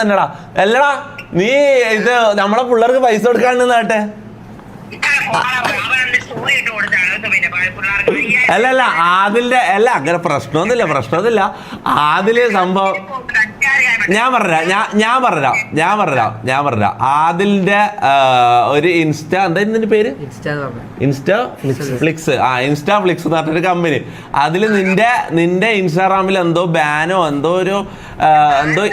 തന്നെടാ. അല്ലടാ നീ ഇത് നമ്മളെ പിള്ളേർക്ക് പൈസ കൊടുക്കാണ്ട് നാട്ടെ അല്ല അല്ല ആദിലിന്റെ അല്ല അങ്ങനെ പ്രശ്നമൊന്നുമില്ല പ്രശ്നമൊന്നുമില്ല. ആദിൽ സംഭവം ഞാൻ പറഞ്ഞുതരാം ഞാൻ ഞാൻ പറഞ്ഞുതരാം ഞാൻ പറഞ്ഞുതരാം ഞാൻ പറഞ്ഞുതരാം. ആദിലിന്റെ ഒരു ഇൻസ്റ്റ എന്താ ഇതിന്റെ പേര്? Instaflix. ആ ഇൻസ്റ്റാ ഫ്ലിക്സ് എന്ന് പറഞ്ഞൊരു കമ്പനി. അതിൽ നിന്റെ നിന്റെ ഇൻസ്റ്റാഗ്രാമിൽ എന്തോ ബാനോ എന്തോ ഒരു എന്തോ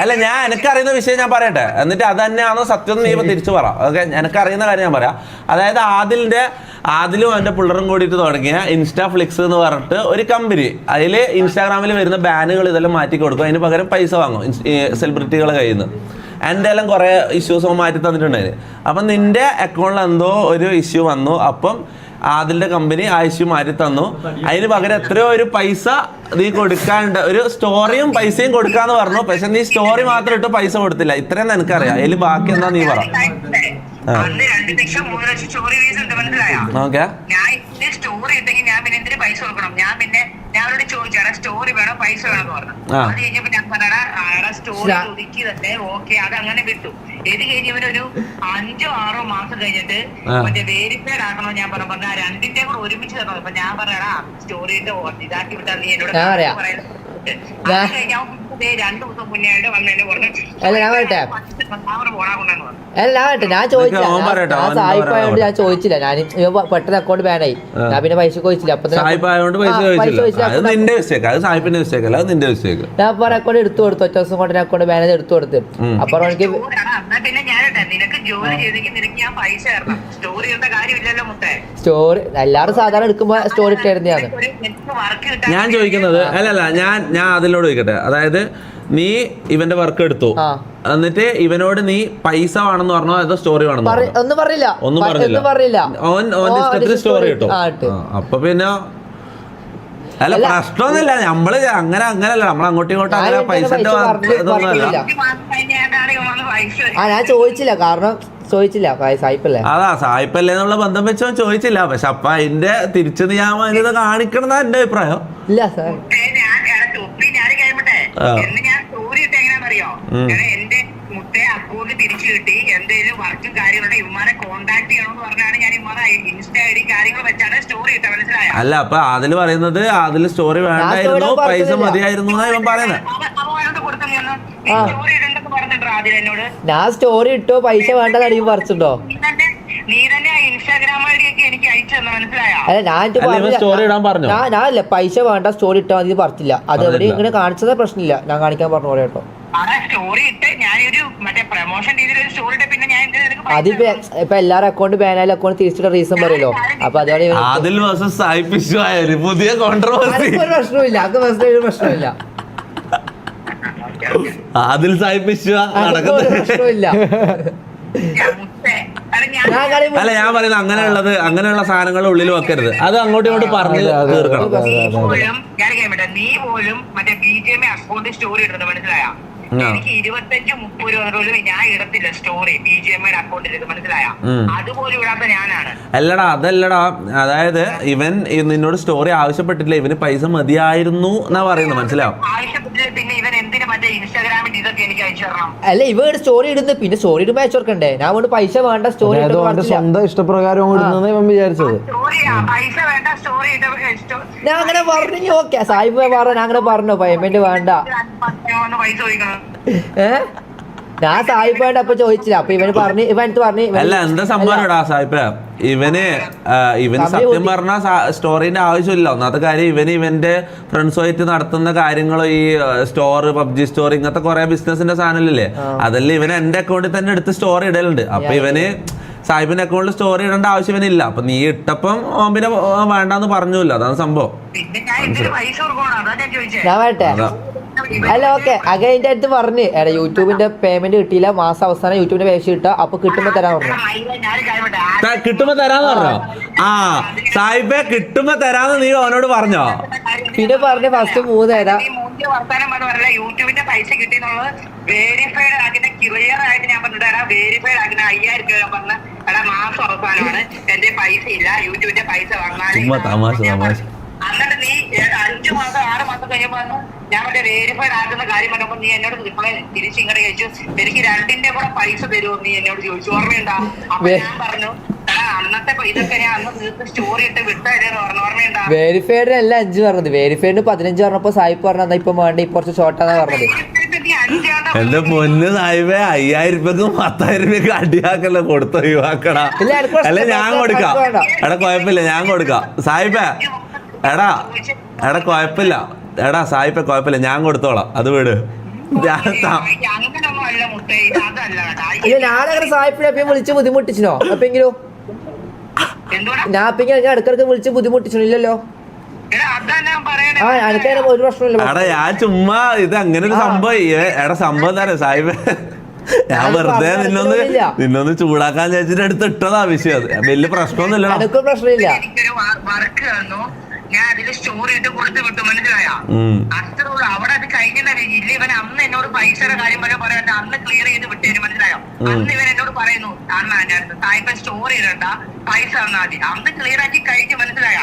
അല്ല ഞാൻ എനിക്കറിയുന്ന വിഷയം ഞാൻ പറയട്ടെ. എന്നിട്ട് അത് തന്നെയാണോ സത്യം നീ ഇപ്പൊ തിരിച്ചു പറ. ഓക്കെ? എനിക്കറിയുന്ന കാര്യം ഞാൻ പറയാം. അതായത് ആദിലിന്റെ ആദിലും എന്റെ പിള്ളറും കൂടിയിട്ട് തുടങ്ങിയ ഇൻസ്റ്റാ ഫ്ലിക്സ് എന്ന് പറഞ്ഞിട്ട് ഒരു കമ്പനി. അതിൽ ഇൻസ്റ്റാഗ്രാമിൽ വരുന്ന ബാനുകൾ ഇതെല്ലാം മാറ്റി കൊടുക്കും. അതിന് പകരം പൈസ വാങ്ങും സെലിബ്രിറ്റികളെ കയ്യിൽ നിന്ന്. എന്റെ എല്ലാം കുറേ ഇഷ്യൂസ് മാറ്റി തന്നിട്ടുണ്ടായിരുന്നു അപ്പം നിന്റെ അക്കൗണ്ടിൽ എന്തോ ഒരു ഇഷ്യൂ വന്നു. അപ്പം ആദിലിന്റെ കമ്പനി ആ മാറ്റി തന്നു. അതിന് പകരം എത്രയോ ഒരു പൈസ നീ കൊടുക്കാണ്ട് ഒരു സ്റ്റോറിയും പൈസയും കൊടുക്കാന്ന് പറഞ്ഞു. പക്ഷെ നീ സ്റ്റോറി മാത്രം ഇട്ട് പൈസ കൊടുത്തില്ല. ഇത്രയും നിനക്കറിയാം. അതിൽ ബാക്കി എന്താ നീ പറ. അന്ന് രണ്ട് ലക്ഷം മൂന്ന് ലക്ഷം സ്റ്റോറി ഫീസ് ഉണ്ട് മനസ്സിലായോ? ഞാൻ ഇതിന്റെ സ്റ്റോറി ഉണ്ടെങ്കിൽ ഞാൻ പിന്നെ എന്തിന് പൈസ കൊടുക്കണം? ഞാൻ പിന്നെ ഞാൻ അവരോട് ചോദിച്ചാടാ സ്റ്റോറി വേണോ പൈസ വേണോ? എന്ന് പറഞ്ഞു. ആ. അത് കഴിഞ്ഞപ്പോ ഞാൻ പറഞ്ഞാ സ്റ്റോറി ഒതുക്കി തന്നെ ഓക്കെ അത് അങ്ങനെ വിട്ടു. ഇത് കഴിഞ്ഞവനൊരു അഞ്ചോ ആറോ മാസം കഴിഞ്ഞിട്ട്. മറ്റേ വേരിഫൈഡ് ആക്കണോ ഞാൻ പറഞ്ഞു. പറഞ്ഞ രണ്ടിന്റെ കൂടെ ഒരുമിച്ച് തരണം. അപ്പൊ ഞാൻ പറഞ്ഞാ സ്റ്റോറി ഇതാക്കി വിട്ടാ നീ എന്നോട്. പറയുന്നത്. അത് കഴിഞ്ഞ് രണ്ട് ദിവസം മുന്നേ ആയിട്ട് വന്ന് എന്നെ പറഞ്ഞു കൊണ്ടെന്ന് പറഞ്ഞു അല്ല ഞാൻ കേട്ടോ ഞാൻ ചോദിച്ചില്ല. ഞാൻ- ഞാൻ സായിപ്പായോണ്ട് ഞാൻ ചോദിച്ചില്ല. ഞാൻ പെട്ടെന്ന് അക്കൗണ്ട് ബാനായി. ഞാൻ പിന്നെ പൈസ ചോദിച്ചില്ല. അപ്പൊ തന്നെ സായിപ്പ് പൈസ ചോദിച്ചില്ല. ചോദിച്ചില്ല. അത് നിന്റെ മിസ്റ്റേക്ക് അത് സായിപ്പിന്റെ മിസ്റ്റേക്ക് അത് നിന്റെ മിസ്റ്റേക്ക് ഞാൻ അപ്പൊ അക്കൗണ്ട് എടുത്തു കൊടുത്തു. ഒറ്റ ദിവസം കൊണ്ട് അക്കൗണ്ട് ബാനേജ് എടുത്തു കൊടുത്ത്. അപ്പൊ എനിക്ക് സ്റ്റോറിയാണ്. പിന്നെ ഞാനിട്ടെ നിനക്ക് ജോലി ചെയ്തെങ്കിൽ നിനക്ക് ഞാൻ പൈസ തരണം. സ്റ്റോറി എല്ലാരും കാര്യമില്ലല്ലോ മുത്തേ. സ്റ്റോറി എല്ലാവരും സാധാരണ എടുക്കുമ്പോ സ്റ്റോറി ഇട്ടായിരുന്നു കിട്ടാൻ ഞാൻ ചോദിക്കുന്നത് അല്ലല്ല ഞാൻ ഞാൻ അതിലോട് ചോദിക്കട്ടെ. അതായത് നീ ഇവന്റെ വർക്ക് എടുത്തു. ആ. എന്നിട്ട് ഇവനോട് നീ പൈസ വേണമെന്ന് പറഞ്ഞോ അതോ സ്റ്റോറി വേണമെന്ന് ഒന്നും പറഞ്ഞില്ല ഒന്നും പറഞ്ഞില്ല ഓൻ ഓന്റെ ഇഷ്ടത്തിന് സ്റ്റോറി കിട്ടും അപ്പൊ പിന്നെ അല്ല. പ്രശ്നമൊന്നുമില്ല. നമ്മൾ അങ്ങനെ അങ്ങനല്ല. നമ്മൾ അങ്ങോട്ടും ഇങ്ങോട്ടും ഞാൻ അങ്ങനെ പൈസന്റെ. ആ ഞാൻ ചോദിച്ചില്ല. കാരണം ചോദിച്ചില്ല. സായിപ്പല്ലേ? അതാ സായിപ്പല്ലേ നമ്മളെ ബന്ധം വെച്ചോ ചോദിച്ചില്ല. പക്ഷെ അപ്പൊ അതിന്റെ തിരിച്ചു നിയാമാന്യത കാണിക്കണം എന്നാ എന്റെ അഭിപ്രായം. ഇല്ല സാർ. ഞാൻ തിരിച്ചു കിട്ടി എന്തെങ്കിലും വർക്കും കാര്യങ്ങളുണ്ട് ഇമ്മാനെ കോണ്ടാക്ട് ചെയ്യണമെന്ന് പറഞ്ഞാണ് ഞാൻ ഇമ്മാനെ ഇൻസ്റ്റ ഐ ഡി കാര്യങ്ങൾ വെച്ചാണ് സ്റ്റോറി ഇട്ട മനസ്സിലായ? അല്ല അപ്പൊ അതിൽ പറയുന്നത് അതിൽ സ്റ്റോറി വേണ്ടായിരുന്നു പൈസ മതിയായിരുന്നു എന്നാ ഇവൻ പറയുന്നത്. സ്റ്റോറി ഇടണ്ടെന്ന് പറഞ്ഞിട്ടോ ആദ്യം എന്നോട്? ഞാൻ സ്റ്റോറി ഇട്ടോ പൈസ വേണ്ടെന്ന് അടിയും പറിച്ചിട്ടോ? നീ തന്നെ നീ തന്നെ ആ ഇൻസ്റ്റാഗ്രാം ഐ ഒക്കെ എനിക്ക് അയച്ചു തന്നെ മനസ്സിലായോ? അല്ല ഞാൻ story ഇടാൻ പറഞ്ഞു? ഞാൻ അല്ല പൈസ വേണ്ട സ്റ്റോറി ഇട്ടാൽ മതി പറിച്ചില്ല അത് എവിടെ പറഞ്ഞില്ല. ഇങ്ങനെ കാണിച്ചത് പ്രശ്നമില്ല. ഞാൻ കാണിക്കാൻ പറഞ്ഞു പോലെ കേട്ടോ. അവിടെ സ്റ്റോറി ഇട്ട് ഞാനൊരു മറ്റേ പ്രൊമോഷൻ രീതിയിൽ ഒരു സ്റ്റോറി ഇട്ട് പിന്നെ ഞാൻ അതിപ്പോ? ഇപ്പൊ എല്ലാരും അക്കൗണ്ട് ബാനായാലും അക്കൗണ്ട് തിരിച്ചിട്ട റീസൺ പറയല്ലോ. അപ്പൊ സായിപ്പിച്ചു ആയാലും പുതിയ കോൺട്രവേഴ്സി ഒരു പ്രശ്നമില്ല അക്ക് പ്രശ്നം ഒരു പ്രശ്നമില്ല നടക്കുന്നത്. കളി അല്ല ഞാൻ പറയുന്നത് അങ്ങനെയുള്ളത് അങ്ങനെയുള്ള സാധനങ്ങൾ ഉള്ളിൽ വെക്കരുത്. അത് അങ്ങോട്ടും ഇങ്ങോട്ടും പറഞ്ഞു തീർക്കണം. നീ പോലും നീ പോലും മറ്റേ ബി ജെ അക്കൗണ്ട് സ്റ്റോറി ഇടുന്നത് മനസ്സിലായ. എനിക്ക് ഇരുപത്തഞ്ച് മുപ്പത് രൂപ പോലും ഞാൻ ഇടത്തില്ല സ്റ്റോറി ബി ജെ എം അക്കൗണ്ടിലേക്ക് മനസ്സിലായ? അതുപോലെ ഇടാത്ത ഞാനാണ്. അല്ലടാ അതല്ലടാ. അതായത് ഇവൻ നിന്നോട് സ്റ്റോറി ആവശ്യപ്പെട്ടില്ല ഇവന് പൈസ മതിയായിരുന്നു എന്നാ പറയുന്നത് മനസ്സിലാവും ആവശ്യപ്പെട്ടില്ല പിന്നെ ഇവൻ എന്തിനു മറ്റേ ഇൻസ്റ്റാഗ്രാമിൽ ഇതൊക്കെ എനിക്ക് അയച്ചു തരണം? അല്ല ഇവ സ്റ്റോറി ഇടുന്നത് പിന്നെ സ്റ്റോറി ഇടുമ്പോ അയച്ചു കൊടുക്കണ്ടേ? ഞാൻ കൊണ്ട് പൈസ വേണ്ട സ്റ്റോറി സ്വന്തം ഇഷ്ടപ്രകാരം ഇടുന്നത് ഇവൻ വിചാരിച്ചത്. പൈസ വേണ്ട സ്റ്റോറി ഞാൻ അങ്ങനെ പറഞ്ഞു ഓക്കെ സാഹിബ് പറഞ്ഞു ഞാൻ അങ്ങനെ പറഞ്ഞു പേയ്മെന്റ് വേണ്ട. ഏ? ഞാൻ സായിപ്പായിട്ട് അപ്പൊ ചോദിച്ചില്ല. അപ്പൊ ഇവന് പറഞ്ഞു ഇവൻ എടുത്ത് പറഞ്ഞു അല്ല എന്താ സംഭവം സായിപ്പ? ഇവന് ഇവന് സത്യം. പറഞ്ഞ സ്റ്റോറിന്റെ ആവശ്യമില്ല. ഒന്നാമത്തെ കാര്യം ഇവന് ഇവന്റെ ഫ്രണ്ട്സുമായിട്ട് നടത്തുന്ന കാര്യങ്ങളോ ഈ സ്റ്റോർ പബ്ജി സ്റ്റോർ ഇങ്ങനത്തെ കൊറേ ബിസിനസിന്റെ സാധനമില്ലേ അതെല്ലാം ഇവന് എന്റെ അക്കൗണ്ടിൽ തന്നെ എടുത്ത് സ്റ്റോറി ഇടലുണ്ട്. അപ്പൊ ഇവന് സാഹിബിന്റെ അക്കൗണ്ടിൽ സ്റ്റോറി ഇടേണ്ട ആവശ്യം ഇവനില്ല. അപ്പൊ നീ ഇട്ടപ്പം ഓമ്പിനെ വേണ്ടെന്ന് പറഞ്ഞില്ല. അതാണ് സംഭവം. ഞാൻ അല്ല ഓക്കെ അകൈന്റെ അടുത്ത് പറഞ്ഞു. എടാ യൂട്യൂബിന്റെ പേയ്മെന്റ് കിട്ടിയില്ല. മാസം അവസാനം യൂട്യൂബിന്റെ പൈസ കിട്ടുക. അപ്പൊ കിട്ടുമ്പോ തരാൻ പറഞ്ഞു. ത- കിട്ടുമ്പോ തരാന്ന് പറഞ്ഞോ? ആ സായിപ്പെ കിട്ടുമ്പോ തരാന്ന് നീ അവനോട് പറഞ്ഞോ? പിന്നെ പറഞ്ഞ ഫസ്റ്റ് മൂന്ന് തരാം ഈ മൂന്ന് വർത്താനം പറഞ്ഞ യൂട്യൂബിന്റെ പൈസ കിട്ടിയെന്നുള്ളത് വെരിഫൈഡ് ആക്കുന്ന ക്ലിയർ ആയിട്ട് ഞാൻ പറഞ്ഞിട്ട് എടാ വെരിഫൈഡ് ആക്കുന്ന അയ്യായിരം രൂപ ഞാൻ പറഞ്ഞ. എടാ മാസം അവസാനമാണ്. എന്റെ പൈസ ഇല്ല. യൂട്യൂബിന്റെ പൈസ ചുമ്മാ തമാശ, തമാശ. എന്നിട്ട് നീ അഞ്ചു മാസം ആറ് മാസം കഴിയുമ്പോ ഞാൻ മറ്റേ വേരിഫൈഡ് ആക്കുന്ന കാര്യം പറഞ്ഞപ്പോ നീ എന്നോട് റിപ്ലൈ തിരിച്ചു ഇങ്ങോട്ട് ചോദിച്ചു. എനിക്ക് രണ്ടിന്റെ കൂടെ പൈസ തരുമോ നീ എന്നോട് ചോദിച്ചു. ഓർമ്മയുണ്ടാ അപ്പൊ ഞാൻ പറഞ്ഞു വെരിഫൈഡിന് അല്ല അഞ്ച് പറഞ്ഞത്. വെരിഫൈഡിന് പതിനഞ്ച് പറഞ്ഞപ്പോ സായിപ്പ് പറഞ്ഞാ ഇപ്പൊ വേണ്ട ഇപ്പൊ കുറച്ച് ഷോർട്ടാന്നാ പറഞ്ഞത്. എന്റെ പൊന്ന് സാഹിബേ അയ്യായിരം രൂപക്കും പത്തായിരം രൂപക്ക് അടിയാക്കല്ല കൊടുത്ത ഒഴിവാക്കടാ. അല്ലെ ഞാൻ കൊടുക്കാം. എടാ കുഴപ്പമില്ല ഞാൻ കൊടുക്കാം. സാഹിബേ എടാ എടാ കുഴപ്പമില്ല. എടാ സായിപ്പ കുഴപ്പമില്ല. ഞാൻ കൊടുത്തോളാം. അത് വീട്. ഞാനങ്ങനെ സായിപ്പിനെ എപ്പോഴും വിളിച്ച് ബുദ്ധിമുട്ടിച്ചിനോ അപ്പെങ്കിലോ ഞാൻ അപ്പൊ ഞാൻ ഇടക്കിടക്ക് വിളിച്ച് ബുദ്ധിമുട്ടിച്ചിനോ ഇല്ലല്ലോ ഒരു പ്രശ്നമില്ല. എടാ ഞാൻ ചുമ്മാ ഇത് അങ്ങനെ ഒരു. സംഭവം എടാ സംഭവം തന്നെ സായിപ്പ്? ഞാൻ വെറുതെ നിന്നൊന്ന് നിന്നൊന്ന് ചൂടാക്കാൻ ചേച്ചിട്ട് എടുത്തിട്ടതാ വിഷയം. അത് വലിയ പ്രശ്നമൊന്നുമില്ല പ്രശ്നമില്ല. ഞാൻ അതിൽ സ്റ്റോറി ഇട്ട് കൊടുത്ത് വിട്ടു മനസ്സിലായ? അത്രേ ഉള്ളൂ അവിടെ അത് കഴിഞ്ഞിട്ടില്ല ഇല്ല ഇവൻ അന്ന് എന്നോട് പൈസയുടെ കാര്യം പറയാൻ പറയാൻ അന്ന് ക്ലിയർ ചെയ്ത് വിട്ടേര് മനസ്സിലായോ? അന്ന് ഇവൻ എന്നോട് പറയുന്നു അടുത്ത് സായിപ്പൻ സ്റ്റോറി ഇടണ്ട പൈസ തന്നാ മതി. അന്ന് ക്ലിയർ ആക്കി കഴിഞ്ഞ് മനസ്സിലായ?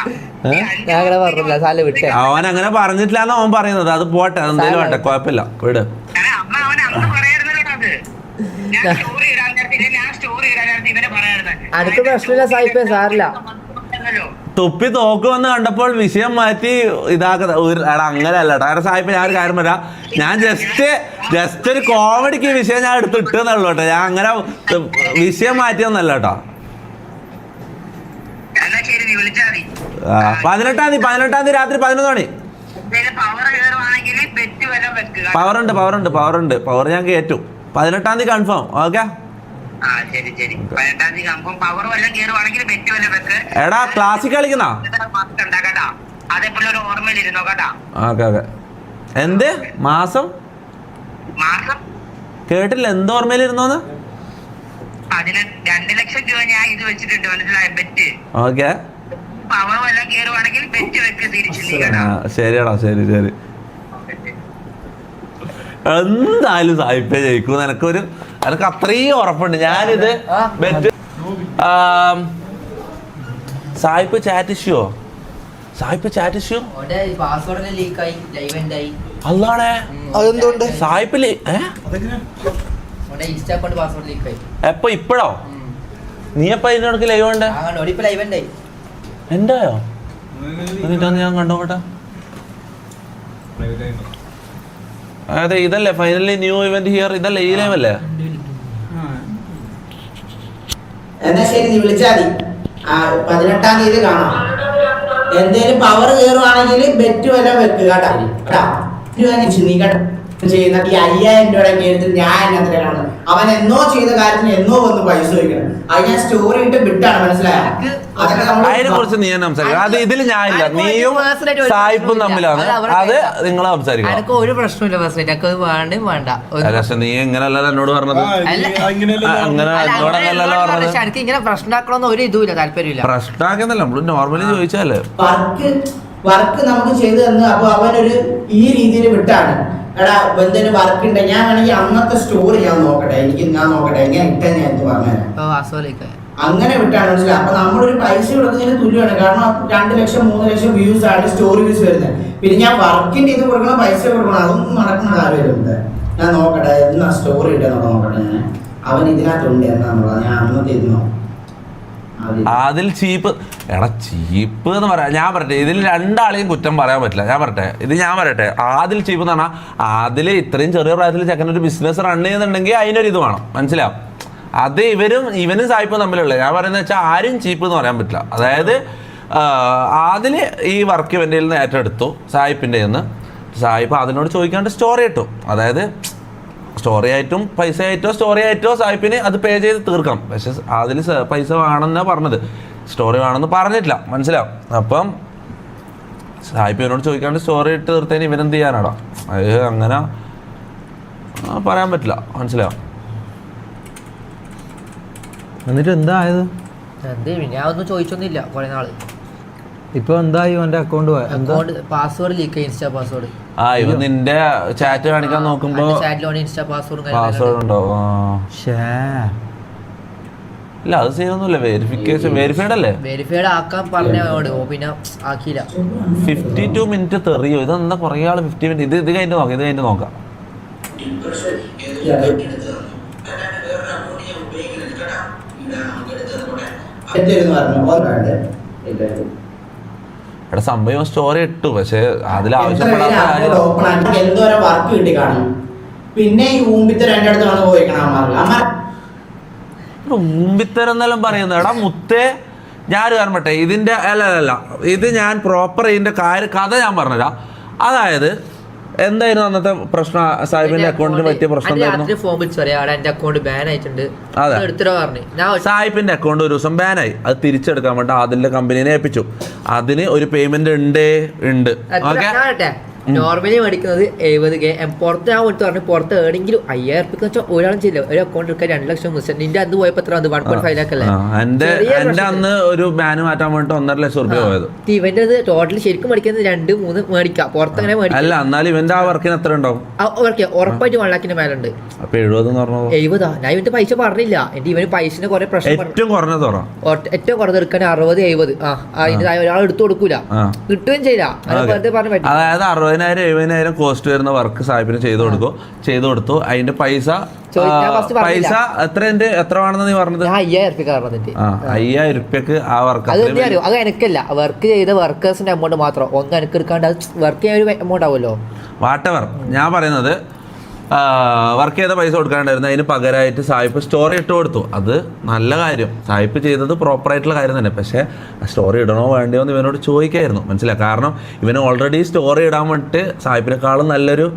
ഏ? ഞാൻ അങ്ങനെ പറഞ്ഞില്ല സാല വിട്ടേ? അവൻ അങ്ങനെ പറഞ്ഞിട്ടില്ല അവൻ പറയുന്നത് അത് പോട്ടെ എന്തെങ്കിലും വേണ്ട കുഴപ്പമില്ല വിട്. അടുത്ത അമ്മ അവൻ അന്ന് പറയായിരുന്നല്ലോ അത്. ഞാൻ സ്റ്റോറി ഇടാൻ ഞാൻ സ്റ്റോറി ഇടാൻ ഇവനെ അനക്ക് പ്രശ്നമില്ല സായിപ്പേ, സാരില്ല. തുപ്പി തോക്കുമെന്ന് കണ്ടപ്പോൾ വിഷയം മാറ്റി ഇതാക്കുന്ന ഒരു എടാ അങ്ങനെയല്ല കേട്ടോ എടാ സാഹിബ് ഞാൻ ഒരു കാര്യം പറയാം. ഞാൻ ജസ്റ്റ് ജസ്റ്റ് ഒരു കോമഡിക്ക് വിഷയം ഞാൻ എടുത്ത് ഇട്ടെന്നുള്ളൂ കേട്ടോ ഞാൻ അങ്ങനെ വിഷയം മാറ്റിയൊന്നല്ല കേട്ടോ പതിനെട്ടാം തീയതി പതിനെട്ടാം തീയതി രാത്രി പതിനൊന്ന് മണി. പവർ പവറുണ്ട് വല്ല വെക്കുക. പവർ ഉണ്ട് പവർ ഉണ്ട് പവർ ഉണ്ട്. പവർ ഞാൻ കയറ്റും പതിനെട്ടാം തീയതി കൺഫേം ഓക്കെ എടാ ക്ലാസ്സിൽ കളിക്കുന്ന? എന്ത്? മാസം? കേട്ടില്ല. എന്ത് ഓർമ്മയിലിരുന്നോന്ന്? അതിന് രണ്ട് ലക്ഷം രൂപ ഞാൻ ഇത് വെച്ചിട്ടുണ്ട് മനസ്സിലായ? Bet okay. ശരിയാടാ ശരി ശരി. എന്തായാലും സായിപ്പേ ജയിക്കും എനക്കൊരു എനക്ക് അത്രയും ഉറപ്പുണ്ട്. ഞാനിത്. ബെറ്റ് സായിപ്പ് ചാറ്റ് ഇഷ്യോ സായിപ്പ് ചാറ്റ് ഇഷ്യൂ അല്ലാണേ അതെന്തുകൊണ്ട്? സായിപ്പിൽ എപ്പൊ? ഇപ്പഴോ? നീ എപ്പ ഇതിനോടൊക്കെ ലൈവ് ഉണ്ട്? എന്തായോ? എന്നിട്ടാന്ന് ഞാൻ കണ്ടോട്ടെ. അതെ ഇതല്ലേ ഫൈനലി ന്യൂ ഇവന്റ് ഹിയർ ഇതല്ലേ ഈ ലൈവ് അല്ലേ? എന്നാ ശരി നീ വിളിച്ചാ മതി. പതിനെട്ടാം തീയതി കാണാം. എന്തേലും പവർ കയറുവാണെങ്കിൽ ബെറ്റ് വല്ല വെക്കുക കേട്ടാ. കേട്ടാ? നീ കേട്ടോ. ചെയ്യുന്ന ഈ അയ്യായിരം രൂപയുടെ ഞാൻ എന്നത്ര കാണുന്നത് അവൻ എന്നോ ചെയ്ത കാര്യത്തിന് എന്നോ വന്ന് പൈസ ചോദിക്കണം. അത് ഞാൻ സ്റ്റോറി ഇട്ട് വിട്ടാണ് മനസ്സിലായോ? അതൊക്കെ അതിനെ കുറിച്ച് നീ തന്നെ സംസാരിക്കും അത് ഇതിൽ ഞാനില്ല നീയും ആയിട്ട് ഒരു സായിപ്പും. തമ്മിലാണ്. അത് നിങ്ങൾ സംസാരിക്കണം. എനിക്ക് ഒരു പ്രശ്നമില്ല ഫസ്റ്റ് എനിക്ക് വേണ്ട വേണ്ട. പക്ഷെ നീ എങ്ങനെയല്ല എന്നോട് പറഞ്ഞത്? അങ്ങനെ എന്നോട് പറഞ്ഞത്? എനിക്ക് ഇങ്ങനെ പ്രശ്നമാക്കണമെന്ന് ഒരു ഇതുമില്ല താല്പര്യമില്ല. പ്രശ്നമാക്കുന്നില്ല. നമ്മൾ നോർമലി ചോദിച്ചാലേ. വർക്ക് വർക്ക് നമുക്ക് ചെയ്തു തന്നു. അപ്പൊ അവനൊരു ഈ രീതിയിൽ വിട്ടാണ്. എടാ ബന്ധുവിന് വർക്ക് ഉണ്ട് ഞാൻ വേണമെങ്കിൽ അന്നത്തെ സ്റ്റോറി ഞാൻ നോക്കട്ടെ. എനിക്ക് ഞാൻ നോക്കട്ടെ. എങ്ങനെ ഇട്ടെ ഞാൻ എന്ന് പറഞ്ഞുതരാം അങ്ങനെ വിട്ടാണ് മനസ്സിലായി? അപ്പൊ നമ്മളൊരു പൈസ കൊടുക്കുന്നതിന് തുല്യമാണ്. കാരണം രണ്ട് ലക്ഷം മൂന്ന് ലക്ഷം വ്യൂസ് ആണ് സ്റ്റോറി വ്യൂസ് വരുന്നത്. പിന്നെ ഞാൻ വർക്കിന്റെ ഇത് കൊടുക്കണം പൈസ കൊടുക്കണം. അതൊന്നും നടക്കുന്ന കാര്യമില്ല. ഞാൻ നോക്കട്ടെ എന്നാ സ്റ്റോറി ഇട്ടെന്നൊക്കെ നോക്കട്ടെ ഞാൻ. അവൻ ഇതിനകത്തുണ്ട് എന്നാന്നുള്ളത് ഞാൻ അന്നത്തെ ഇത് നോക്കാം. അതിൽ ചീപ്പ്. എടാ ചീപ്പ് എന്ന് പറയാം. ഞാൻ പറയട്ടെ ഇതിൽ രണ്ടാളെയും കുറ്റം പറയാൻ പറ്റില്ല. ഞാൻ പറയട്ടെ ഇത് ഞാൻ പറയട്ടെ. ആദിൽ ചീപ്പ് എന്ന് പറഞ്ഞാൽ ആദിൽ ഇത്രയും ചെറിയ പ്രായത്തിൽ ചെക്കൻ ഒരു ബിസിനസ് റൺ ചെയ്യുന്നുണ്ടെങ്കിൽ അതിനൊരു ഇത് വേണം. മനസ്സിലാവും അത് ഇവരും ഇവനും സായിപ്പും തമ്മിലുള്ള. ഞാൻ പറയുന്നത് വെച്ചാൽ ആരും ചീപ്പ് എന്ന് പറയാൻ പറ്റില്ല. അതായത് അതിൽ ഈ വർക്ക് ഇവന്റെ നിന്ന് ഏറ്റെടുത്തു സായിപ്പിന്റെ നിന്ന്. സായിപ്പ് അതിനോട് ചോദിക്കാണ്ട് സ്റ്റോറി ഇട്ടു. അതായത് സ്റ്റോറി ആയിട്ടും പൈസ ആയിട്ടോ സ്റ്റോറി ആയിട്ടോ സായിപ്പിന് അത് പേ ചെയ്ത് തീർക്കാം പക്ഷെ അതിൽ പൈസ വേണമെന്നാണ് പറഞ്ഞത്. സ്റ്റോറി വേണമെന്ന് പറഞ്ഞിട്ടില്ല. മനസ്സിലാവും അപ്പം സായിപ്പ് എന്നോട് ചോദിക്കാണ്ട് സ്റ്റോറി ഇട്ട് തീർത്തതിന് ഇവരെന്ത് ചെയ്യാനാടാ? അത് അങ്ങനെ പറയാൻ പറ്റില്ല. മനസ്സിലാവും എന്നിട്ട് എന്തേ ഞാൻ ഒന്നും ചോദിച്ചൊന്നുമില്ല. കുറെ നാൾ. ഇപ്പൊ എന്തായി ഇവന്റെ account account password leak insta password ആ ഇവ നിന്റെ ചാറ്റ് കാണിക്കാൻ നോക്കുമ്പോ ചാറ്റിലോണ് ഇൻസ്റ്റാ പാസ്വേഡ് പാസ്വേഡ് ഉണ്ടോ. ഇല്ല അത് ചെയ്യുന്നില്ല വെരിഫിക്കേഷൻ വെരിഫൈഡ് അല്ലേ? വെരിഫൈഡ് ആക്കാൻ പറഞ്ഞോട് ഓ പിന്നെ ആക്കിയില്ല. ഫിഫ്റ്റി ടു മിനിറ്റ് തെറിയോ? ഇതെന്താ കുറേ ആൾ ഫിഫ്റ്റി മിനിറ്റ് ഇത് ഇത് കഴിഞ്ഞിട്ട് നോക്കാം ഇത് കഴിഞ്ഞ് നോക്കാം. പറഞ്ഞു ഇവിടെ സംഭവം സ്റ്റോറി ഇട്ടു പക്ഷെ അതിൽ ആവശ്യപ്പെടാത്ത എന്തോരം വർക്ക് കിട്ടി കാണും. പിന്നെ ഈ ഊമ്പിത്തെ രണ്ടിടത്ത് വന്ന് പോയിക്കണം അമ്മാർക്ക് അമ്മാർ മുമ്പിത്തരം എന്നെല്ലാം പറയുന്നത് എടാ മുത്തേ ഞാനൊരു കാരണം പറ്റേ ഇതിന്റെ അല്ല അല്ല അല്ല. ഇത് ഞാൻ പ്രോപ്പർ ഇതിന്റെ കാര്യ കഥ ഞാൻ പറഞ്ഞുതരാം. അതായത് എന്തായിരുന്നു അന്നത്തെ പ്രശ്നം? സാഹിബിന്റെ അക്കൗണ്ടിന് പറ്റിയ പ്രശ്നം എന്തായിരുന്നു? ഫോൺ വിളിച്ചു പറയാം എന്റെ അക്കൗണ്ട് ബാൻ ആയിട്ടുണ്ട്. അതെ. അത് എടുത്തിട്ടോ പറഞ്ഞു. ഞാൻ സായിപ്പിന്റെ അക്കൗണ്ട് ഒരു ദിവസം ബാൻ ആയി. അത് തിരിച്ചെടുക്കാൻ വേണ്ടി അതിന്റെ കമ്പനീനെ ഏൽപ്പിച്ചു. അതിന് ഒരു പേയ്മെന്റ് ഉണ്ട്. ഉണ്ട്. ഓക്കെ നോർമലി മേടിക്കുന്നത് എഴുപത് കെ പുറത്ത് ആ വിളിച്ചു പറഞ്ഞു പുറത്ത് ഏണെങ്കിലും അയ്യായിരം റുപ്യ വെച്ചാൽ ഒരാളും ചെയ്യില്ല. ഒരു അക്കൗണ്ട് എടുക്കാൻ രണ്ട് ലക്ഷം മുസ്ലിം നിന്റെ അന്ന് പോയപ്പോ എത്ര വൺ പോയിന്റ് ഫൈവ് ലാക്ക് അല്ലേ? എന്റെ. അന്ന് ഒരു ബാൻ മാറ്റാൻ വേണ്ടി ഒന്നര ലക്ഷം റുപ്യ പോയത്. ഇവന്റെ അത് ടോട്ടൽ ശരിക്കും മേടിക്കുന്നത് രണ്ട് മൂന്ന് മേടിക്കാം. പുറത്ത് അങ്ങനെ മേടിക്കാം. അല്ല എന്നാലും ഇവന്റെ ആ വർക്കിന് എത്ര ഉണ്ടാവും? ഉറപ്പായിട്ട് വൺ ലാക്കിന്റെ മേലുണ്ട്. അപ്പൊ എഴുപത്? ഞാൻ ഇവന്റെ പൈസ പറഞ്ഞില്ല. എന്റെ ഇവന് പൈസന് കുറെ പ്രശ്നം ഏറ്റവും കുറഞ്ഞത് ഏറ്റവും കുറഞ്ഞത് എടുക്കാൻ അറുപത് എഴുപത്. ആ അതിന്റെ ഒരാൾ എടുത്തു കൊടുക്കൂല. കിട്ടുകയും ചെയ്യില്ല. അതായത് ഓക്കേ. അറുപതിനായിരം എഴുപതിനായിരം കോസ്റ്റ് വരുന്ന വർക്ക് സാഹിബിന് ചെയ്തു കൊടുക്കും. ചെയ്തു കൊടുത്തു. അതിന്റെ പൈസ. പൈസ എത്ര എന്റെ എത്ര വേണമെന്ന് നീ പറഞ്ഞത്? അയ്യായിരം റുപ്യക്ക് ആ വർക്ക് അത് എനിക്കല്ല. വർക്ക് ചെയ്ത വർക്കേഴ്സിന്റെ എമൗണ്ട് മാത്രം. ഒന്ന് എനിക്ക് എടുക്കാണ്ട് വർക്ക് ചെയ്യാൻ ഒരു എമൗണ്ട് ആവുമല്ലോ? വാട്ടവർ ഞാൻ പറയുന്നത് വർക്ക് ചെയ്ത പൈസ കൊടുക്കാണ്ടായിരുന്നു അതിന് പകരമായിട്ട് സായിപ്പ് സ്റ്റോറി ഇട്ട് കൊടുത്തു. അത് നല്ല കാര്യം. സായിപ്പ് ചെയ്തത് പ്രോപ്പർ ആയിട്ടുള്ള കാര്യം തന്നെ. പക്ഷേ സ്റ്റോറി ഇടണോ വേണ്ടയോ എന്ന് ഇവനോട് ചോദിക്കായിരുന്നു. മനസ്സിലായി? കാരണം ഇവന് ഓൾറെഡി സ്റ്റോറി ഇടാൻ വേണ്ടിയിട്ട് സായിപ്പിനെക്കാളും നല്ലൊരു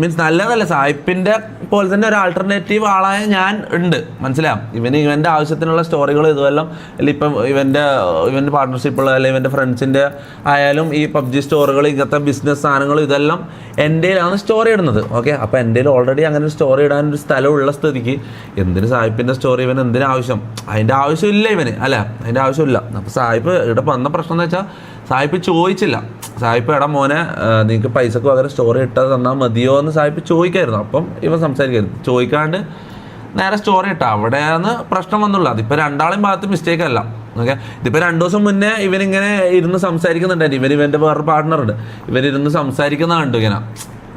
മീൻസ് നല്ലതല്ല സായിപ്പിന്റെ പോലെ തന്നെ ഒരു ആൾട്ടർനേറ്റീവ് ആളായ ഞാൻ ഉണ്ട്. മനസ്സിലാം ഇവന് ഇവന്റെ ആവശ്യത്തിനുള്ള സ്റ്റോറികൾ ഇതുവെല്ലാം അല്ലെങ്കിൽ ഇപ്പം ഇവന്റെ ഇവന്റെ പാർട്ട്ണർഷിപ്പുള്ള അല്ലെങ്കിൽ ഇവന്റെ ഫ്രണ്ട്സിന്റെ ആയാലും ഈ പബ്ജി സ്റ്റോറുകൾ ഇങ്ങനത്തെ ബിസിനസ് സാധനങ്ങൾ ഇതെല്ലാം എന്റെയിലാണ് സ്റ്റോറി ഇടുന്നത്. ഓക്കെ അപ്പോൾ എന്റെ ഓൾറെഡി അങ്ങനെ ഒരു സ്റ്റോറി ഇടാൻ ഒരു സ്ഥലമുള്ള സ്ഥിതിക്ക് എന്തിന് സായിപ്പിന്റെ സ്റ്റോറി ഇവന് എന്തിനാവശ്യം? അതിന്റെ ആവശ്യമില്ല ഇവന് അല്ല? അതിന്റെ ആവശ്യമില്ല. അപ്പോൾ സായിപ്പ് ഇവിടെ വന്ന പ്രശ്നം എന്ന് വെച്ചാൽ സായിപ്പ് ചോദിച്ചില്ല. സായിപ്പ് എടാ മോനെ നിങ്ങൾക്ക് പൈസക്ക് പകരം സ്റ്റോറി ഇട്ടത് തന്നാൽ മതിയോ? എന്ന് സായിപ്പ് ചോദിക്കായിരുന്നു. അപ്പം ഇവ സംസാരിക്കരുത് ചോദിക്കാണ്ട് നേരെ സ്റ്റോറി ഇട്ട. അവിടെയാണ് പ്രശ്നം വന്നുള്ളൂ. അതിപ്പോൾ രണ്ടാളും ഭാഗത്ത് മിസ്റ്റേക്ക് അല്ല. ഓക്കെ? ഇതിപ്പോൾ രണ്ടു ദിവസം മുന്നേ ഇവനിങ്ങനെ ഇരുന്ന് സംസാരിക്കുന്നുണ്ടായിരുന്നു. ഇവർ ഇവന്റെ വേറെ പാർട്ട്ണറുണ്ട് ഇവരിരുന്ന് സംസാരിക്കുന്ന കണ്ടു ഇങ്ങനെ.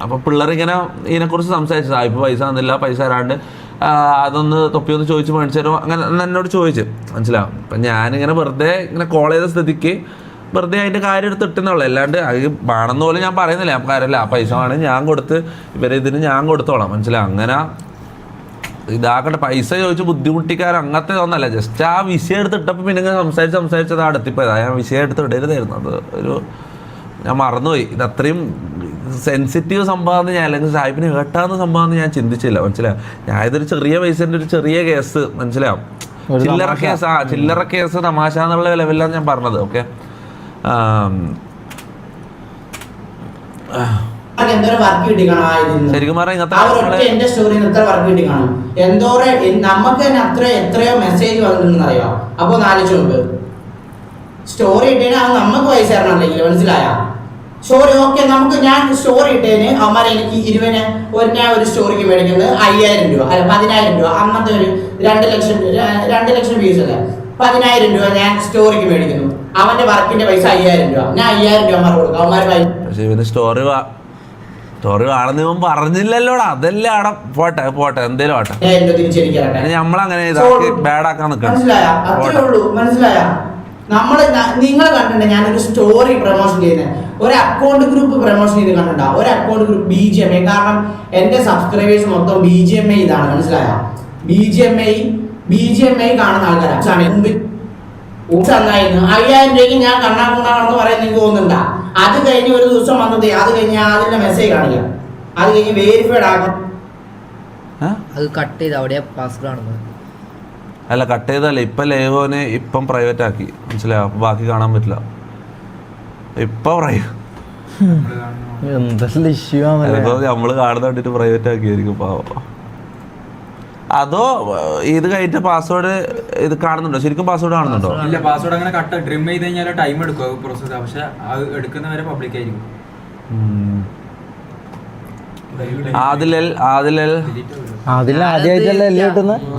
അപ്പോൾ പിള്ളേരിങ്ങനെ ഇതിനെക്കുറിച്ച് സംസാരിച്ചു. സായിപ്പ് പൈസ തന്നില്ല പൈസ തരാണ്ട്. അതൊന്ന് തൊപ്പി ഒന്ന് ചോദിച്ച് മേടിച്ചു തരുമോ? അങ്ങനെ എന്നോട് ചോദിച്ചു. മനസ്സിലാവും അപ്പം ഞാനിങ്ങനെ വെറുതെ ഇങ്ങനെ കോൾ ചെയ്ത സ്ഥിതിക്ക് വെറുതെ അതിന്റെ കാര്യം എടുത്ത് ഇട്ടുന്നുള്ളൂ. അല്ലാണ്ട് അത് വേണമെന്ന് പോലും ഞാൻ പറയുന്നില്ല. ഞാൻ കാര്യമല്ല. ആ പൈസ വേണേൽ ഞാൻ കൊടുത്ത് ഇവരെ ഇതിന് ഞാൻ കൊടുത്തോളാം. മനസ്സിലായി? അങ്ങനെ ഇതാക്കട്ടെ. പൈസ ചോദിച്ച് ബുദ്ധിമുട്ടിക്കാർ അങ്ങനത്തെ ഒന്നല്ല. ജസ്റ്റ് ആ വിഷയം എടുത്ത് ഇട്ടപ്പോൾ പിന്നെ ഇങ്ങനെ സംസാരിച്ച് സംസാരിച്ചത് അടുത്തിപ്പോയതാ. ഞാൻ വിഷയം എടുത്ത് ഇടരുതായിരുന്നു. അത് ഒരു ഞാൻ മറന്നുപോയി. ഇത് അത്രയും സെൻസിറ്റീവ് സംഭവം ഞാൻ അല്ലെങ്കിൽ സാഹിബിന് കേട്ടാന്ന് സംഭവം ഞാൻ ചിന്തിച്ചില്ല. മനസ്സിലായോ? ഞാൻ ഇതൊരു ചെറിയ പൈസന്റെ ഒരു ചെറിയ കേസ്. മനസ്സിലാവും ചില്ലറ. കേസ്. ആ ചില്ലറ കേസ് തമാശ എന്നുള്ള ലെവലിലാണ് ഞാൻ പറഞ്ഞത്. ഓക്കെ? ശരിക്കും പറഞ്ഞാൽ കാര്യങ്ങൾ എന്റെ സ്റ്റോറി നിന്ന് എത്ര വർക്ക് കിട്ടി കാണും. എന്തോരം എ- നമുക്ക് തന്നെ അത്ര എത്രയോ മെസ്സേജ് വന്നിട്ടുണ്ടെന്ന് അറിയാം അപ്പൊ ആലോചിച്ച് നോക്ക്. സ്റ്റോറി ഇട്ടേനെ അത് നമുക്ക് പൈസ തരണമല്ലെങ്കിൽ മനസ്സിലായ? സ്റ്റോറി ഓക്കെ നമുക്ക് ഞാൻ സ്റ്റോറി ഇട്ടേന് അവന്മാരെ എനിക്ക് ഇരുപതിന് ഒരു ഞാൻ ഒരു സ്റ്റോറിക്ക് മേടിക്കുന്നത് അയ്യായിരം രൂപ അല്ല പതിനായിരം രൂപ. അന്നത്തെ ഒരു രണ്ട് ലക്ഷം രണ്ട് ലക്ഷം വ്യൂസ് അല്ലേ? പതിനായിരം രൂപ ഞാൻ സ്റ്റോറിക്ക് മേടിക്കുന്നു. അവന്റെ വർക്കിന്റെ പൈസ അയ്യായിരം രൂപ. ഞാൻ അയ്യായിരം രൂപ മാർക്ക് കൊടുക്കും. അവന്മാര് പക്ഷെ ഇവന് സ്റ്റോറി സ്റ്റോറി വേണമെന്ന് ഇവൻ പറഞ്ഞില്ലല്ലോടാ. അതല്ലേ അവിടെ പോട്ടെ പോട്ടെ. എന്തേലും ആട്ടെ പിന്നെ നമ്മളങ്ങനെ ഇതാക്കി ബാഡാക്കാൻ നിൽക്കണം മനസ്സിലായ? നമ്മൾ നിങ്ങൾ കണ്ടിട്ടുണ്ട് ഞാനൊരു സ്റ്റോറി പ്രൊമോഷൻ ചെയ്യുന്നത് ഒരു അക്കൗണ്ട് ഗ്രൂപ്പ് പ്രൊമോഷൻ ചെയ്ത് കണ്ടിട്ടുണ്ടോ? ഒരു account group B G M I കാരണം എന്റെ സബ്സ്ക്രൈബേഴ്സ് മൊത്തം ബി ജി എം ഐ ഇതാണ്. മനസ്സിലായ? B G M I B G M I കാണുന്ന ആൾക്കാരാണ് നന്നായിരുന്നു അയ്യായിരം രൂപയ്ക്ക് ഞാൻ കണ്ണാക്കുണ്ടാണെന്ന് പറയാൻ നിങ്ങൾക്ക് തോന്നുന്നുണ്ട? അത് കഴിഞ്ഞ് ഒരു ദിവസം വന്നത് അത് കഴിഞ്ഞ് അതിന്റെ മെസ്സേജ് കാണില്ല അത് കഴിഞ്ഞ് വേരിഫൈഡ് ആകും അത് കട്ട് ചെയ്ത് അവിടെ പാസ്വേഡ് ആണെന്ന് അല്ല കട്ട് ചെയ്തല്ല ഇപ്പൊ ലേവോനെ ഇപ്പം പ്രൈവറ്റ് ആക്കി. മനസ്സിലായോ? അപ്പൊ ബാക്കി കാണാൻ പറ്റില്ല. ഇപ്പൊ എന്തെല്ലാം ഇഷ്യൂ നമ്മൾ കാണുന്ന കണ്ടിട്ട് പ്രൈവറ്റ് ആക്കിയായിരിക്കും പാവം. അതോ ഇത് കഴിഞ്ഞിട്ട് പാസ്വേഡ് ഇത് കാണുന്നുണ്ടോ? ശരിക്കും പാസ്വേഡ് കാണുന്നുണ്ടോ? ഇല്ല പാസ്വേഡ് അങ്ങനെ കട്ട് ഡ്രിം ചെയ്ത് കഴിഞ്ഞാൽ ടൈം എടുക്കും പ്രോസസ്സ് പക്ഷെ അത് എടുക്കുന്നവരെ പബ്ലിക് ആയിരിക്കും. ആദിലൽ ആദിലൽ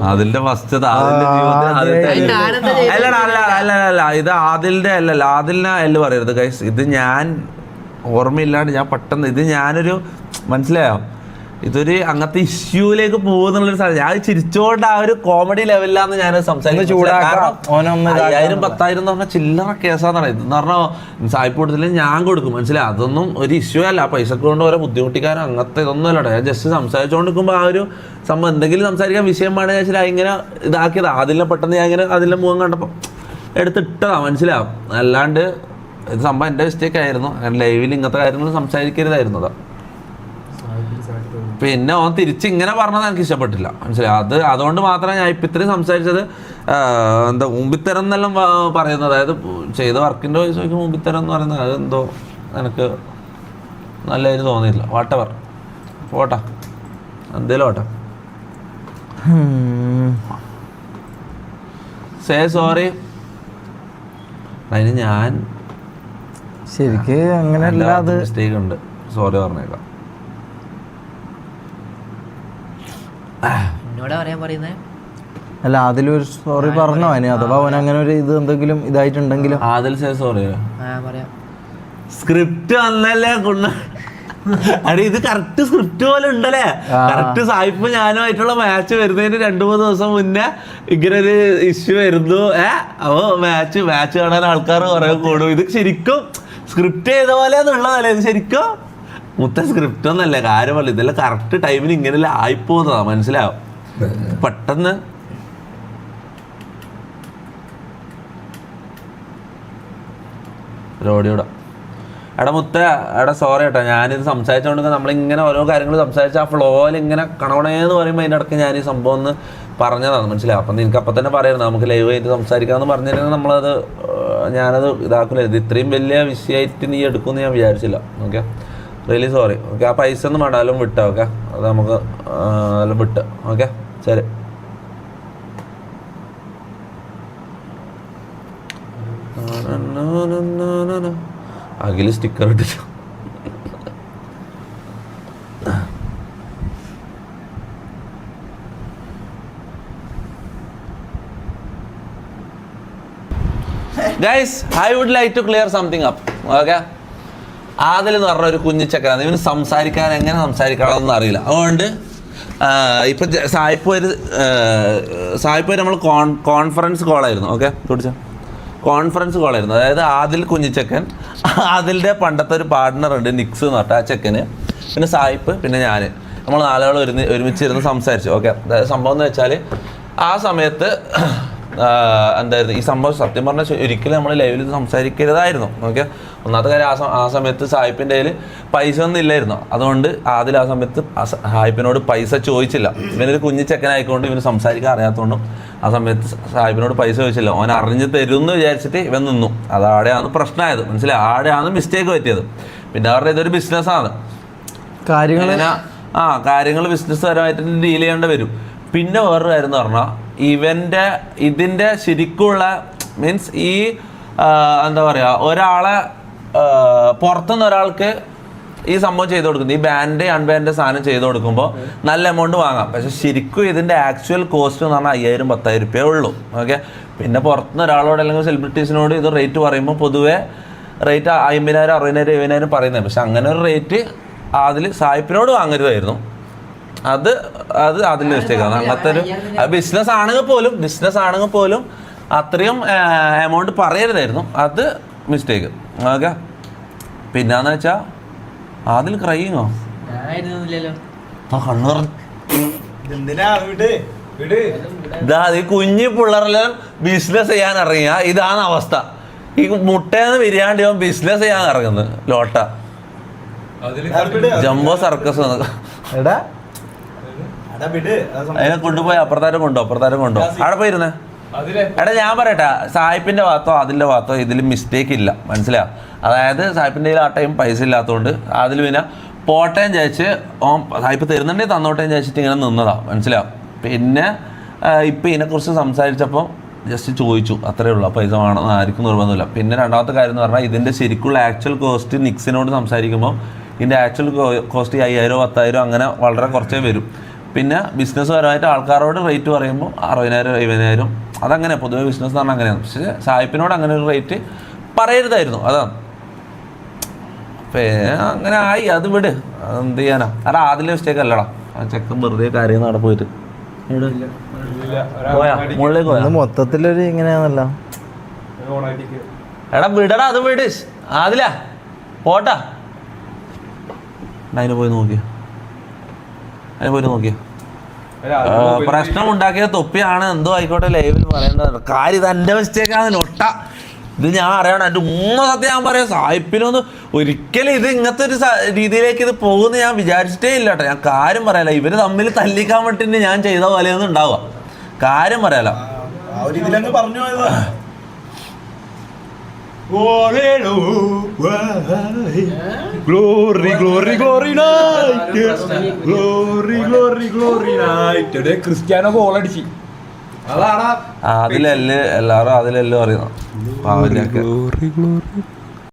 അതിന്റെ ഫസ്റ്റ്? അല്ലടാ അല്ല അല്ല അല്ല ഇത് ആദിലിന്റെ അല്ലല്ല ആദിലിനെ എല്ല് പറയരുത് ഗൈസ് ഇത് ഞാൻ ഓർമ്മയില്ലാണ്ട് ഞാൻ പെട്ടെന്ന് ഇത് ഞാനൊരു മനസ്സിലായോ? ഇതൊരു അങ്ങനത്തെ ഇഷ്യൂലേക്ക് പോകുന്നുള്ളൊരു സാധനം ഞാൻ ചിരിച്ചോണ്ട് ആ ഒരു കോമഡി ലെവലിലാന്ന് ഞാൻ സംസാരിക്കുന്നത്. അയ്യായിരം പത്തായിരം എന്ന് പറഞ്ഞാൽ ചില്ലറ കേസാന്ന് പറയുന്നത് എന്ന് പറഞ്ഞാൽ സായിപ്പ് കൊടുത്തില്ല ഞാൻ കൊടുക്കും. മനസ്സിലായി? അതൊന്നും ഒരു ഇഷ്യൂ അല്ല. പൈസക്ക് കൊണ്ട് ഓരോ ബുദ്ധിമുട്ടിക്കാനും അങ്ങനത്തെ ഇതൊന്നും അല്ലടാ. ഞാൻ ജസ്റ്റ് സംസാരിച്ചുകൊണ്ടിരിക്കുമ്പോൾ ആ ഒരു സംഭവം എന്തെങ്കിലും സംസാരിക്കാൻ വിഷയമാണ് വേണമെന്ന് വെച്ചാൽ ഇങ്ങനെ ഇതാക്കിയതാ. അതിലെ പെട്ടെന്ന് ഞാൻ ഇങ്ങനെ അതിലെ മുഖം കണ്ടപ്പോൾ എടുത്തിട്ടതാ. മനസ്സിലാവും അല്ലാണ്ട് ഇത് സംഭവം എന്റെ മിസ്റ്റേക്ക് ആയിരുന്നു. ലൈവിൽ ഇങ്ങനത്തെ കാര്യങ്ങൾ സംസാരിക്കരുതായിരുന്നു. അതാ. പിന്നെ ഓൻ തിരിച്ച് ഇങ്ങനെ പറഞ്ഞത് എനിക്ക് ഇഷ്ടപ്പെട്ടില്ല. മനസ്സിലായി? അത് അതുകൊണ്ട് മാത്രമേ ഞാൻ ഇപ്പം ഇത്രയും സംസാരിച്ചത് എന്താ മുമ്പിത്തരം എന്നെല്ലാം പറയുന്നത്. അതായത് ചെയ്ത വർക്കിന്റെ വയസ്സ് നോക്കി മുമ്പിത്തരം എന്ന് പറയുന്നത് അത് എന്തോ എനിക്ക് നല്ല ഇത് തോന്നിയില്ല വാട്ടവർ പോട്ടെ എന്തേലും ഓട്ടെ സേ സോറി അതിന് ഞാൻ ശരിക്കും അങ്ങനെ മിസ്റ്റേക്ക് ഉണ്ട്. സോറി പറഞ്ഞേക്കാം. എന്നോടാ പറയാൻ പറയുന്നത് അല്ല അതിലൊരു സോറി പറഞ്ഞോ? അതിന് അഥവാ അവൻ അങ്ങനെ ഒരു ഇത് എന്തെങ്കിലും ഇതായിട്ടുണ്ടെങ്കിലും? ആദിൽ സേ സോറി ആ പറയാം. സ്ക്രിപ്റ്റ് വന്നല്ലേ കൊണ്ട അടി ഇത് കറക്റ്റ് സ്ക്രിപ്റ്റ് പോലെ ഉണ്ടല്ലേ? കറക്റ്റ് സായിപ്പ് ഞാനുമായിട്ടുള്ള മാച്ച് വരുന്നതിന് രണ്ടു മൂന്ന് ദിവസം മുന്നേ ഇങ്ങനെ ഒരു ഇഷ്യൂ വരുന്നു. ഏ? അപ്പൊ മാച്ച് മാച്ച് കാണാൻ ആൾക്കാർ കുറെ കൂടും. ഇത് ശരിക്കും സ്ക്രിപ്റ്റ് ചെയ്ത പോലെ എന്നുള്ളതല്ലേ? ഇത് ശരിക്കും? മുത്ത സ്ക്രിപ്റ്റ് ഒന്നല്ലേ? കാര്യമല്ല ഇതെല്ലാം കറക്റ്റ് ടൈമിന് ഇങ്ങനെയല്ല ആയിപ്പോന്നതാ മനസ്സിലാവും പെട്ടെന്ന് ഓടിയോടാ എടാ മുത്ത എടാ സോറി കേട്ടോ ഞാനിത് സംസാരിച്ചുകൊണ്ട് നമ്മളിങ്ങനെ ഓരോ കാര്യങ്ങൾ സംസാരിച്ച് ആ ഫ്ലോയിൽ ഇങ്ങനെ കണവണേന്ന് പറയുമ്പോൾ അതിന്റെ ഇടയ്ക്ക് ഞാൻ ഈ സംഭവം ഒന്ന് പറഞ്ഞതാണ് മനസ്സിലായി? അപ്പം നിനക്ക് അപ്പം തന്നെ പറയുന്നത് നമുക്ക് ലൈവ് ആയിട്ട് സംസാരിക്കാമെന്ന് പറഞ്ഞിരുന്നെങ്കിൽ നമ്മളത് ഞാനത് ഇതാക്കില്ല ഇത് ഇത്രയും വലിയ വിഷയമായിട്ട് നീ എടുക്കുമെന്ന് ഞാൻ വിചാരിച്ചില്ല ഓക്കെ റിയലി സോറി ഓക്കെ ആ പൈസ ഒന്നും വേണ്ട എല്ലാം വിട്ടോ ഓക്കെ അത് നമുക്ക് എല്ലാം വിട്ട് ഓക്കെ ശരി. അഖിൽ സ്റ്റിക്കർ ഇട്ടില്ല guys I would like to clear something up okay Adil എന്ന് പറഞ്ഞ ഒരു കുഞ്ഞിച്ചക്കനാണ് ഇവന് സംസാരിക്കാൻ എങ്ങനെ സംസാരിക്കണമെന്ന് അറിയില്ല. അതുകൊണ്ട് ഇപ്പം സായിപ്പ് ഒരു സായിപ്പ് നമ്മൾ കോൺ കോൺഫറൻസ് കോളായിരുന്നു ഓക്കെ തുടിച്ച കോൺഫറൻസ് കോളായിരുന്നു അതായത് ആദിൽ കുഞ്ഞിച്ചക്കൻ ആദിലിന്റെ പണ്ടത്തെ ഒരു പാർട്ട്ണർ ഉണ്ട് നിക്സ് എന്ന് പറഞ്ഞ ആ ചെക്കന് പിന്നെ സായിപ്പ് പിന്നെ ഞാൻ നമ്മൾ നാലാൾ ഒരുമി ഒരുമിച്ചിരുന്ന് സംസാരിച്ചു. ഓക്കെ അതായത് സംഭവം എന്ന് വെച്ചാൽ ആ സമയത്ത് എന്തായിരുന്നു? ഈ സംഭവം സത്യം പറഞ്ഞാൽ ഒരിക്കലും നമ്മൾ ലൈവിൽ സംസാരിക്കരുതായിരുന്നു. ഓക്കെ ഒന്നാമത്തെ കാര്യം ആ ആ സമയത്ത് സായിപ്പിന്റെ കയ്യിൽ പൈസ ഒന്നും ഇല്ലായിരുന്നു. അതുകൊണ്ട് ആദ്യം ആ സമയത്ത് ആ സായിപ്പിനോട് പൈസ ചോദിച്ചില്ല. ഇവനൊരു കുഞ്ഞു ചെക്കനായിക്കൊണ്ട് ഇവന് സംസാരിക്കാൻ അറിയാത്തതുകൊണ്ടും ആ സമയത്ത് സായിപ്പിനോട് പൈസ ചോദിച്ചില്ല. അവൻ അറിഞ്ഞ് തരും എന്ന് വിചാരിച്ചിട്ട് ഇവൻ നിന്നു. അത് ആടെയാണ് പ്രശ്നമായത് മനസ്സിലായി? ആടെയാണ് മിസ്റ്റേക്ക് പറ്റിയത്. പിന്നെ അവരുടെ ഇതൊരു ബിസിനസ്സാണ് കാര്യങ്ങൾ ആ കാര്യങ്ങൾ ബിസിനസ് പരമായിട്ട് ഡീൽ ചെയ്യേണ്ടി വരും. പിന്നെ വേറൊരു കാര്യം എന്ന് പറഞ്ഞാൽ ഇവന്റെ ഇതിന്റെ ശരിക്കുള്ള മീൻസ് ഈ എന്താ പറയുക ഒരാളെ പുറത്തുനിന്ന് ഒരാൾക്ക് ഈ സംഭവം ചെയ്ത് കൊടുക്കുന്നത് ഈ ബാൻഡ് അൺബാൻഡ് സാധനം ചെയ്ത് കൊടുക്കുമ്പോൾ നല്ല എമൗണ്ട് വാങ്ങാം. പക്ഷെ ശരിക്കും ഇതിന്റെ ആക്ച്വൽ കോസ്റ്റ് എന്ന് പറഞ്ഞാൽ അയ്യായിരം പത്തായിരം രൂപയേ ഉള്ളൂ. ഓക്കെ പിന്നെ പുറത്തുനിന്ന് ഒരാളോട് അല്ലെങ്കിൽ സെലിബ്രിറ്റീസിനോട് ഇത് റേറ്റ് പറയുമ്പോൾ പൊതുവേ റേറ്റ് അമ്പതിനായിരം അറുപതിനായിരം എഴുപതിനായിരം പറയുന്നത് പക്ഷെ അങ്ങനെ ഒരു റേറ്റ് അതിൽ സായിപ്പിനോട് വാങ്ങരുതായിരുന്നു. അത് അത് അതിന്റെ മിസ്റ്റേക്കാണ് അങ്ങനത്തെ ഒരു ബിസിനസ് ആണെങ്കിൽ പോലും ബിസിനസ് ആണെങ്കിൽ പോലും അത്രയും എമൗണ്ട് പറയരുതായിരുന്നു. അത് മിസ്റ്റേക്ക് ഓക്കെ പിന്നാന്ന് വെച്ചാ അതിൽ ക്രൈങ്ങോ വിട് ഇതാ ഈ കുഞ്ഞു പിള്ളേരെല്ലാം ബിസിനസ് ചെയ്യാൻ ഇറങ്ങിയ. ഇതാണ് അവസ്ഥ. ഈ മുട്ടയെന്ന് ബിരിയാണി അവൻ ബിസിനസ് ചെയ്യാൻ ഇറങ്ങുന്നത് ലോട്ട. ജംബോ സർക്കസ് അതിനെ കൊണ്ടുപോയി അപ്പുറത്താരും കൊണ്ടോ അപ്പുറത്താരും കൊണ്ടോ. അവിടെ പോയിരുന്നേ? എടാ ഞാൻ പറയട്ടെ സായിപ്പിന്റെ ഭാഗത്തോ അതിന്റെ ഭാഗത്തോ ഇതിൽ മിസ്റ്റേക്ക് ഇല്ല മനസ്സിലായോ? അതായത് സായിപ്പിന്റെ ആ ടൈം പൈസ ഇല്ലാത്തതുകൊണ്ട് അതിൽ പിന്നെ പോട്ടേം ചേച്ച് ഓൻ സായിപ്പ് തരുന്നുണ്ടെങ്കിൽ തന്നോട്ടേം ചേച്ചിട്ട് ഇങ്ങനെ നിന്നതാ മനസ്സിലാവും പിന്നെ ഇപ്പൊ ഇതിനെക്കുറിച്ച് സംസാരിച്ചപ്പോൾ ജസ്റ്റ് ചോദിച്ചു അത്രേ ഉള്ളൂ പൈസ വേണം ആർക്കും നിർബന്ധമില്ല. പിന്നെ രണ്ടാമത്തെ കാര്യം എന്ന് പറഞ്ഞാൽ ഇതിന്റെ ശരിക്കുള്ള ആക്ച്വൽ കോസ്റ്റ് നിക്സിനോട് സംസാരിക്കുമ്പോൾ ഇതിന്റെ ആക്ച്വൽ കോസ്റ്റ് അയ്യായിരം പത്തായിരം അങ്ങനെ വളരെ കുറച്ചേ വരും. പിന്നെ ബിസിനസ് പരമായിട്ട് ആൾക്കാരോട് റേറ്റ് പറയുമ്പോൾ അറുപതിനായിരം എഴുപതിനായിരം അതങ്ങനെ പൊതുവെ ബിസിനസ് എന്ന് പറഞ്ഞാൽ അങ്ങനെയാണ്. പക്ഷേ സായിപ്പിനോട് അങ്ങനെ ഒരു റേറ്റ് പറയരുതായിരുന്നു. അതാണ് പിന്നെ അങ്ങനെ ആയി. അത് വിട്. അത് എന്ത് ചെയ്യാനാ? അത് ആദ്യം മിസ്റ്റേക്ക് അല്ലടാ. ആ ചെക്കൻ വെറുതെ കാര്യം അവിടെ പോയിട്ട്. മുകളിലേക്ക് പോയാ? മൊത്തത്തിലൊരു ഇങ്ങനെയാണല്ല. എടാ വിടടാ. അത് വിട്. ആദില പോട്ടാ. അതിന് പോയി നോക്കിയ. അതിന് പോയി നോക്കിയ. പ്രശ്നം ഉണ്ടാക്കിയ തൊപ്പിയാണ് എന്തോ ആയിക്കോട്ടെ ലൈവിൽ പറയേണ്ടത്. കാര്യം ഇത് എന്റെ മിസ്റ്റേക്കാണ് നൊട്ട ഇത് ഞാൻ അറിയണം എന്റെ ഉമ്മ സത്യം ഞാൻ പറയാം സായിപ്പിനൊന്ന് ഒരിക്കലും ഇത് ഇങ്ങനത്തെ ഒരു രീതിയിലേക്ക് ഇത് പോകുമെന്ന് ഞാൻ വിചാരിച്ചിട്ടേ ഇല്ല കേട്ടോ. ഞാൻ കാര്യം പറയാല ഇവർ തമ്മിൽ തല്ലിക്കാൻ വേണ്ടിട്ട് ഞാൻ ചെയ്ത പോലെയൊന്നും ഉണ്ടാവുക. കാര്യം പറയാല പോയതാ glory glory night glory glory glory night Cristiano goal അടിച്ച്. അതിലല്ലേ എല്ലാവരും അതിലല്ലേ ഗ്ലോറി പാവലൊക്കെ